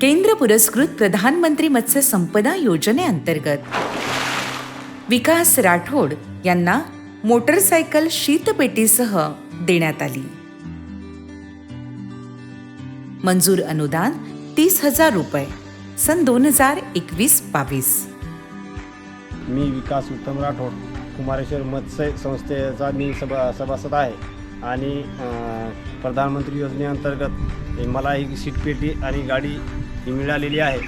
केंद्र पुरस्कृत प्रधानमंत्री मत्स्य संपदा योजनेअंतर्गत विकास राठोड यांना मोटरसायकल शीतपेटीसह देण्यात आली. मंजूर अनुदान तीस हजार रुपये सन दोन हजार एकवीस बावीस. मी विकास उत्तम राठोड कुमारेश्वर मत्स्य संस्थेचा मी सभा सभासद आहे. आणि प्रधानमंत्री योजनेअंतर्गत मला ही सीटपेटी आणि गाडी ही मिळालेली आहे.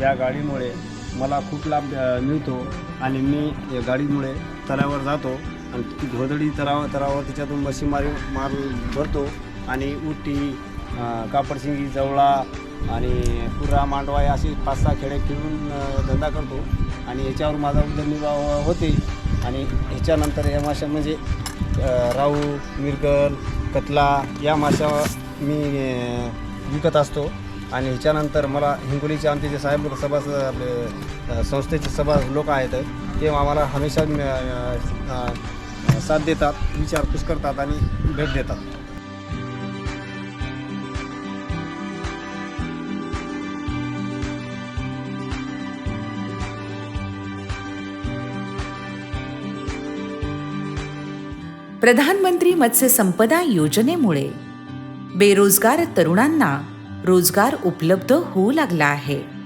या गाडीमुळे मला खूप लाभ मिळतो आणि मी या गाडीमुळे तलावावर जातो आणि ती घोदडी तलाव त्याच्यातून तिच्यातून मच्छीमारी मार भरतो आणि उटी कापडसिंगी जवळा आणि पुरा मांडवा या असे पाच सहा खेडे खेळून धंदा करतो. आणि याच्यावर माझा उदरनिर्वाह होते. आणि ह्याच्यानंतर या माशा म्हणजे राहू मिरगल कतला या माशा मी विकत असतो. आणि ह्याच्यानंतर मला हिंगोलीचे आमचे जे साहेब सभा आपले संस्थेचे सभा लोक आहेत ते आम्हाला हमेशा साथ देतात विचारपूस करतात आणि भेट देतात. प्रधानमंत्री मत्स्य संपदा योजनेमुळे बेरोजगार तरुणांना रोजगार उपलब्ध होऊ लागला आहे.